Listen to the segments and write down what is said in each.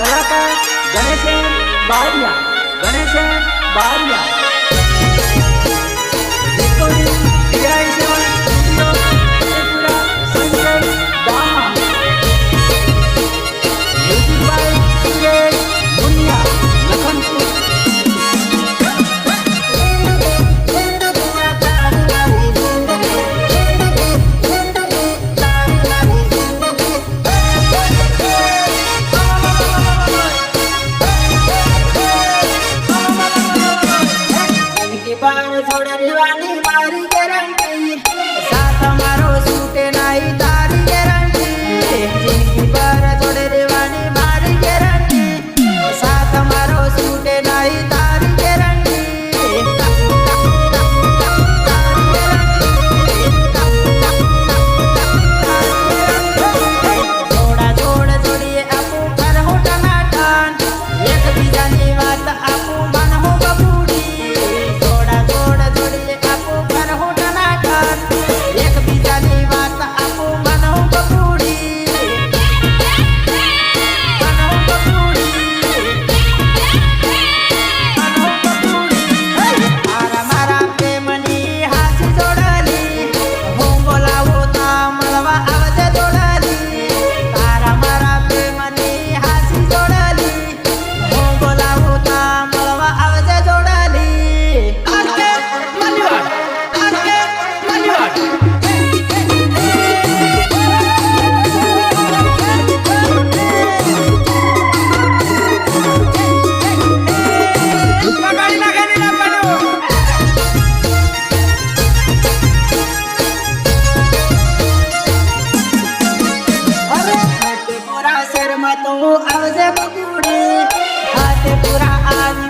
कलाकार गणेश बारिया गणेश बारिया। ની બાર છોડવાની મારી ગેરંટી. સાથ મારો છૂટે નહીં નું આવજે બકુડી હાથે પૂરા આવી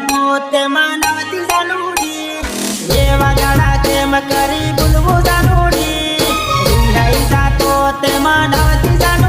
પ્રેમ કરી ભૂલવું જાનોડી. રિહાઈ જાતો તેમાં નવથી જાણ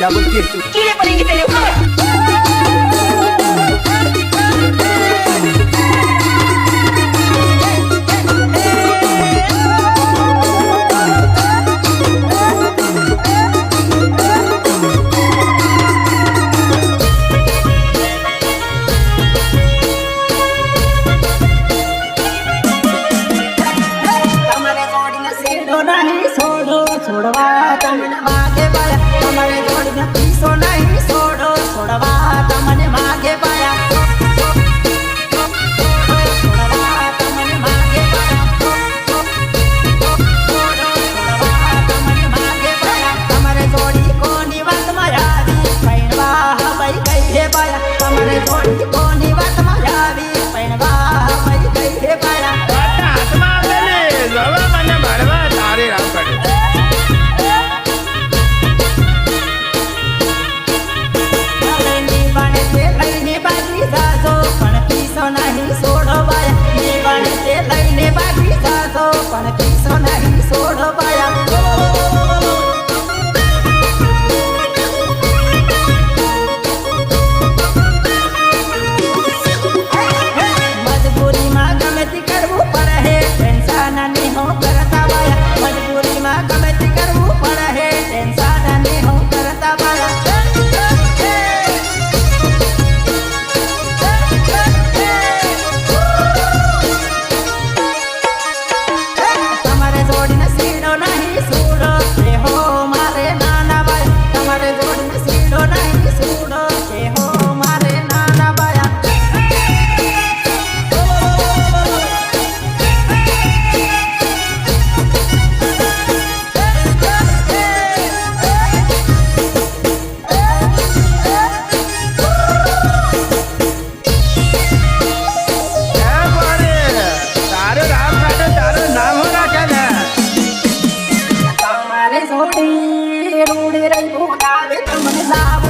加盟店。na, vete, manila,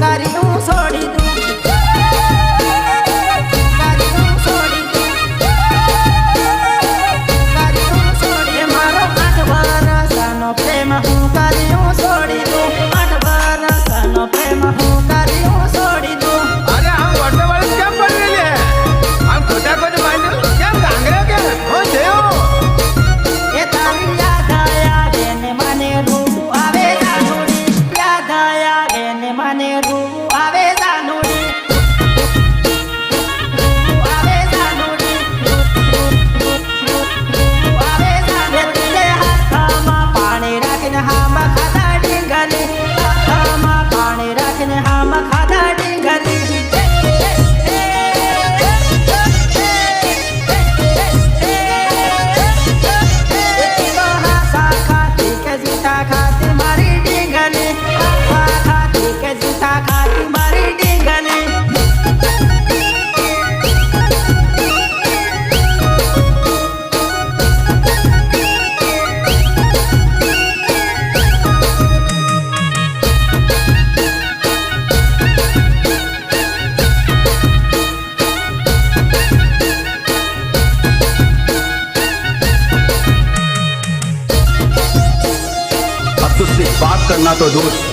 너무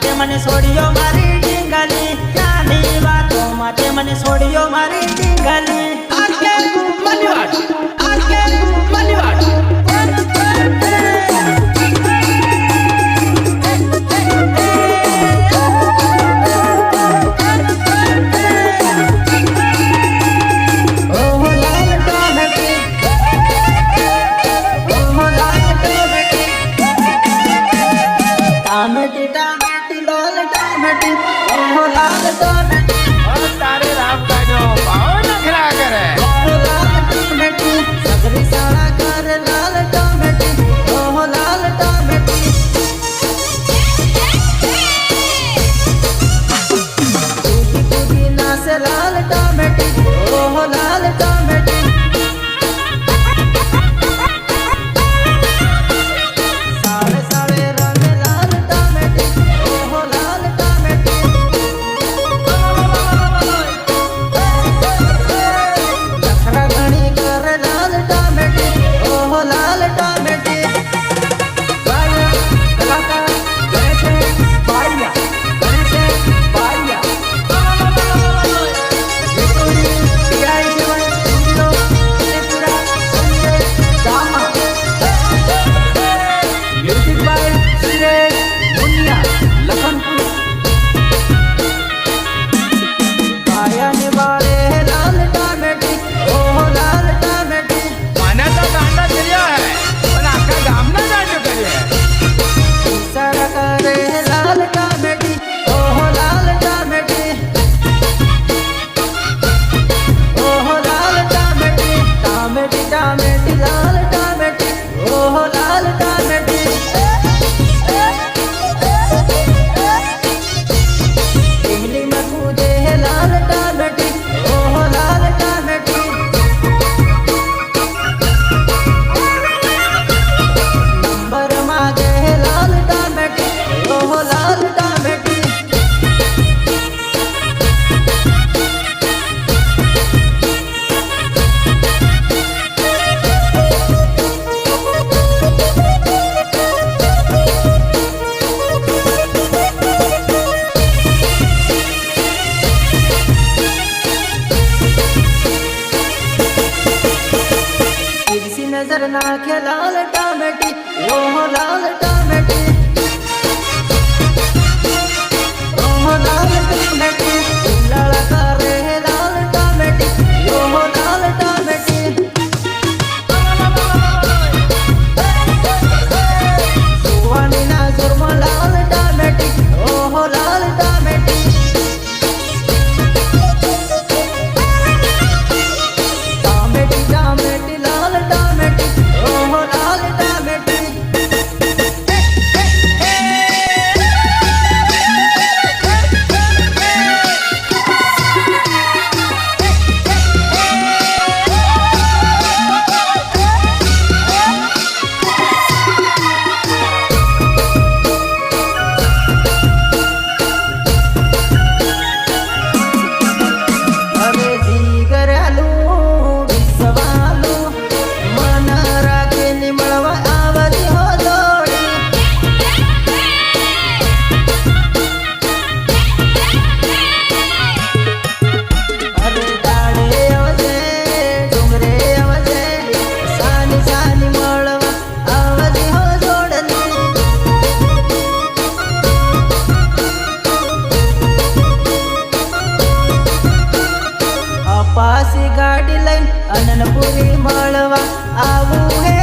માટે મને છોડીઓ મારી ઢીંગલી નાની વાતો માટે મને છોડીઓ મારી nuevas agujeros.